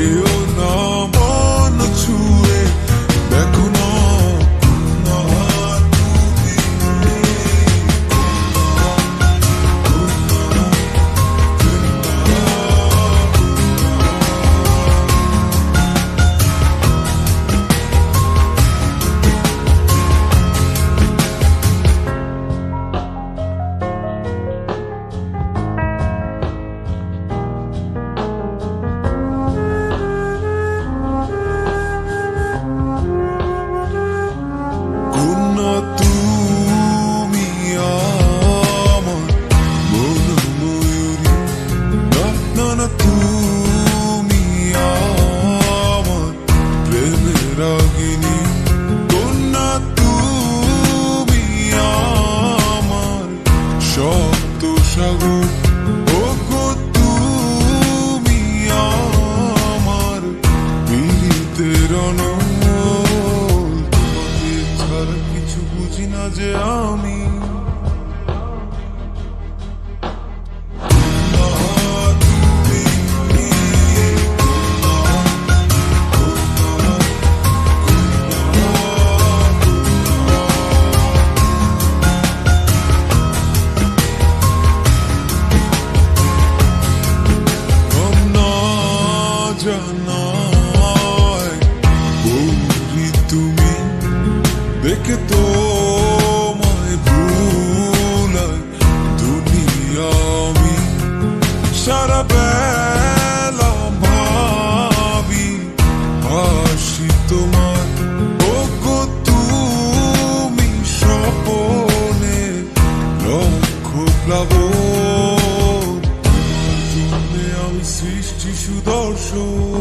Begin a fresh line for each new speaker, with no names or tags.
you. নয় গৌরী তুমি দেখে তো সুদর্শন।